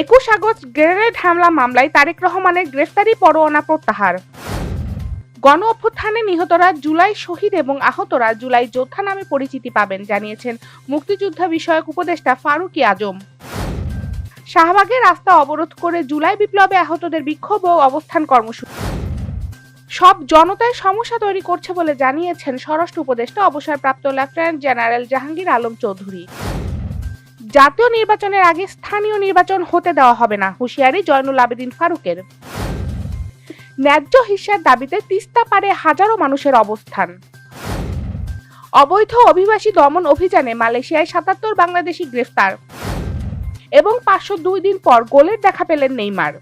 একুশ August grenade হামলা মামলায় তারেক রহমানের গ্রেফতারি পরোয়ানা প্রত্যাহার। গণ অভ্যুত্থানে নিহতরা জুলাই শহীদ এবং আহতরা জুলাই যোদ্ধা নামে পরিচিতি পাবেন, জানিয়েছেন মুক্তিযুদ্ধ বিষয়ক উপদেষ্টা ফারুকি আজম। শাহবাগের রাস্তা অবরোধ করে জুলাই বিপ্লবে আহতদের বিক্ষোভ ও অবস্থান কর্মসূচি। সব জনতায় সমস্যা তৈরি করছে বলে জানিয়েছেন স্বরাষ্ট্র উপদেষ্টা, অবসরপ্রাপ্ত লেফটেন্যান্ট জেনারেল জাহাঙ্গীর আলম চৌধুরী। জাতীয় নির্বাচনের আগে স্থানীয় নির্বাচন হতে দেওয়া হবে না, হুঁশিয়ারি জয়নুল আবেদিন ফারুকের। ন্যায্য হিসার দাবিতে তিস্তা পারে হাজারো মানুষের অবস্থান। অবৈধ অভিবাসী দমন অভিযানে মালয়েশিয়ায় সাতাত্তর বাংলাদেশি গ্রেফতার এবং পাঁচশো দুই দিন পর গোলের দেখা পেলেন নেইমার।